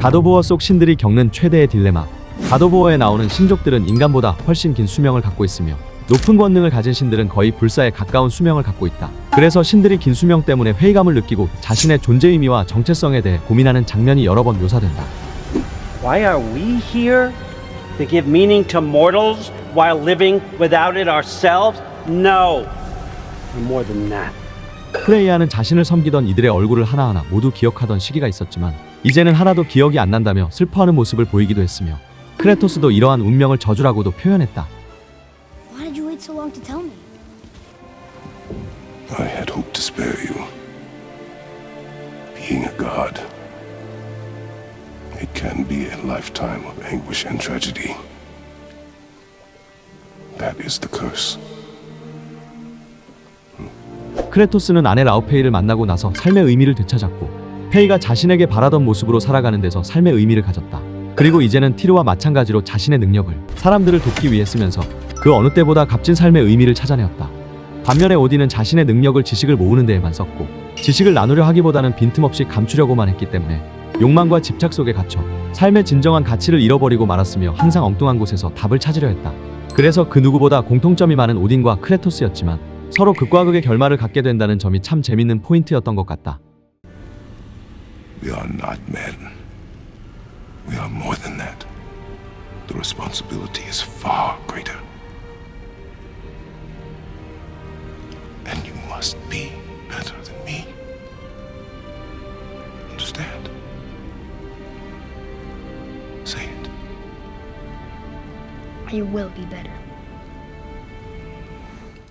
가도보어 속 신들이 겪는 최대의 딜레마. 가도보어에 나오는 신족들은 인간보다 훨씬 긴 수명을 갖고 있으며 높은 권능을 가진 신들은 거의 불사에 가까운 수명을 갖고 있다. 그래서 신들이 긴 수명 때문에 회의감을 느끼고 자신의 존재 의미와 정체성에 대해 고민하는 장면이 여러 번 묘사된다. Why are we here? To give meaning to mortals while living without it ourselves? No. We're more than that. 프레이야는 자신을 섬기던 이들의 얼굴을 하나하나 모두 기억하던 시기가 있었지만 이제는 하나도 기억이 안 난다며 슬퍼하는 모습을 보이기도 했으며 크레토스도 이러한 운명을 저주라고도 표현했다. Why did you wait so long to tell me? I had hoped to spare you. Being a god, it can be a lifetime of anguish and tragedy. That is the curse. 크레토스는 아내 라우페이를 만나고 나서 삶의 의미를 되찾았고 페이가 자신에게 바라던 모습으로 살아가는 데서 삶의 의미를 가졌다. 그리고 이제는 티르와 마찬가지로 자신의 능력을 사람들을 돕기 위해 쓰면서 그 어느 때보다 값진 삶의 의미를 찾아내었다. 반면에 오딘은 자신의 능력을 지식을 모으는 데에만 썼고 지식을 나누려 하기보다는 빈틈없이 감추려고만 했기 때문에 욕망과 집착 속에 갇혀 삶의 진정한 가치를 잃어버리고 말았으며 항상 엉뚱한 곳에서 답을 찾으려 했다. 그래서 그 누구보다 공통점이 많은 오딘과 크레토스였지만 서로 극과 극의 결말을 갖게 된다는 점이 참 재밌는 포인트였던 것 같다. We are not men. We are more than that. The responsibility is far greater. And you must be better than me. Understand? Say it. I will be better.